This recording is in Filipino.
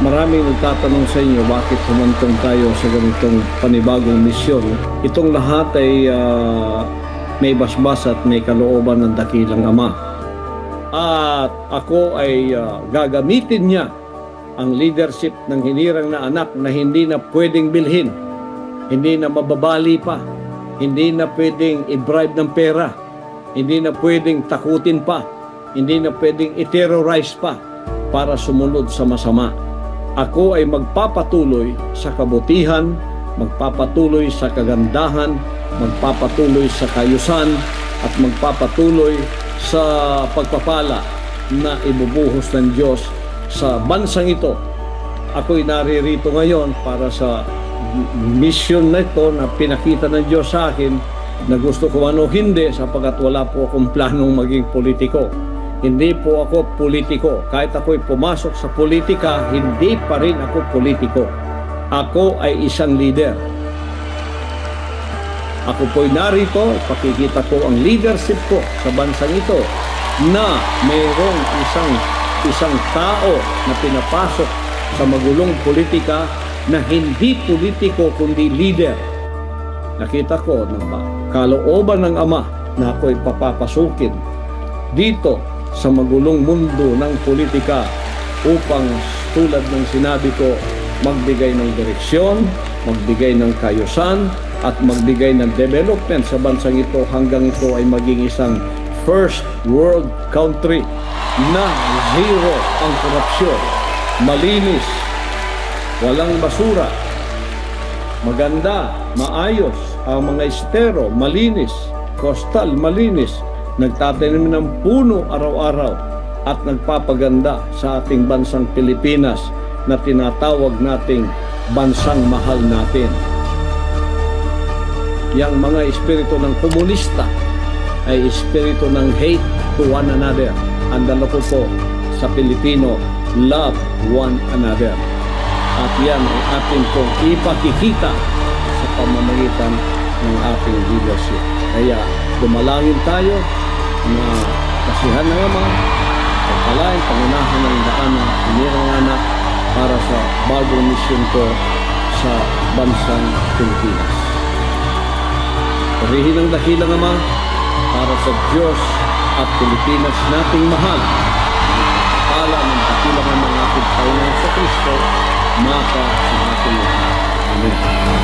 Maraming nagtatanong sa inyo bakit humantong tayo sa ganitong panibagong misyon. Itong lahat ay ah, may basbas at may kalooban ng dakilang Ama. At ako ay ah, gagamitin niya ang leadership ng hinirang na anak na hindi na pwedeng bilhin, hindi na mababali pa, hindi na pwedeng i-bribe ng pera, hindi na pwedeng takutin pa, hindi na pwedeng i-terrorize pa para sumunod sa masama. Ako ay magpapatuloy sa kabutihan, magpapatuloy sa kagandahan, magpapatuloy sa kayusan, at magpapatuloy sa pagpapala na ibubuhos ng Diyos sa bansang ito. Ako'y naririto ngayon para sa mission na ito na pinakita ng Diyos sa akin na gusto ko ano hindi sapagkat wala po akong planong maging politiko. Hindi po ako politiko. Kahit ako'y pumasok sa politika, hindi pa rin ako politiko. Ako ay isang leader. Ako po'y narito, pakikita ko ang leadership ko sa bansang ito na mayroong isang isang tao na pinapasok sa magulong politika na hindi politiko kundi leader. Nakita ko ba, kalooban ng Ama na ako'y papapasukin dito sa magulong mundo ng politika upang tulad ng sinabi ko, magbigay ng direksyon, magbigay ng kayusan, at magbigay ng development sa bansang ito hanggang ito ay maging isang first world country na zero ang korupsyon, malinis, walang basura, maganda, maayos, ang mga estero, malinis, coastal, malinis, nagtatanim ng puno araw-araw at nagpapaganda sa ating bansang Pilipinas na tinatawag nating bansang mahal natin. Yang mga espiritu ng komunista ay espiritu ng hate to one another. Ang dala ko po sa Pilipino, love one another. At yan ang ating pong ipakikita sa pamamagitan ng ating leadership. Kaya dumalangin tayo na kasihan ng Ama, pagpalain, pangunahan ng daan ng pinirang anak para sa bagong misyon ko sa bansang Pilipinas. Purihin ang dakilang Ama para sa Diyos at Pilipinas nating mahal. Pala ng dakilang Ama ng ating Panginoon sa Kristo, maka sa ating. Amen.